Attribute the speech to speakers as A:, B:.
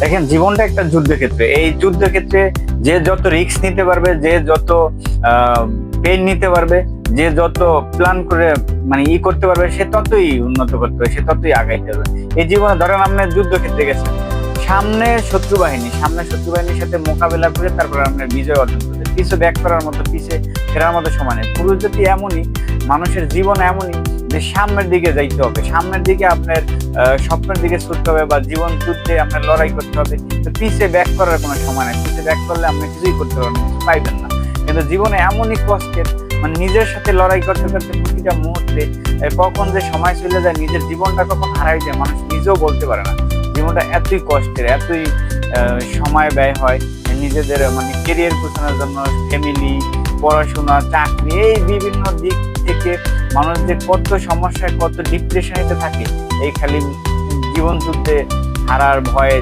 A: দেখেন, জীবনটা একটা যুদ্ধক্ষেত্রে এই যুদ্ধক্ষেত্রে যে যত রিস্ক নিতে পারবে, যে যত পেন নিতে পারবে, যে যত প্ল্যান করে মানে ই করতে পারবে, সে ততই উন্নত করতে পারবে, সে ততই আগাইতে পারবে এই জীবনে ধরেন আপনি যুদ্ধক্ষেত্রে গেছেন। সামনে শত্রু বাহিনী, সামনে শত্রু বাহিনীর সাথে মোকাবেলা করে তারপর আপনার বিজয় অর্জন করতে পিছে ব্যাক করার মতো, পিছে ফেরার মতো সময় নেই। পুরুষ জাতি এমনই, মানুষের জীবন এমনই যে সামনের দিকে যাইতে হবে, সামনের দিকে আপনার স্বপ্নের দিকে ছুটতে হবে বা জীবন যুদ্ধে আপনার লড়াই করতে হবে, তো পিছে ব্যাক করার কোনো সময় নেই। পিছে ব্যাক করলে আপনি কিছুই করতে পারবেন কিছু পাইবেন না। কিন্তু জীবনে এমনই কষ্টের মানে নিজের সাথে লড়াই করতে করতে প্রতিটা মুহূর্তে কখন যে সময় চলে যায়, নিজের জীবনটা কখন হারাই যায়, মানুষ নিজেও বলতে পারে না। জীবনটা এতই কষ্টের, এতই সময় ব্যয় হয় নিজেদের মানে কেরিয়ার গোছানোর জন্য ফ্যামিলি পড়াশোনা, চাকরি, এই বিভিন্ন দিক থেকে মানুষ যে কত সমস্যায় কত ডিপ্রেশনেতে থাকে এই খালি জীবন যুদ্ধে হারার ভয়ে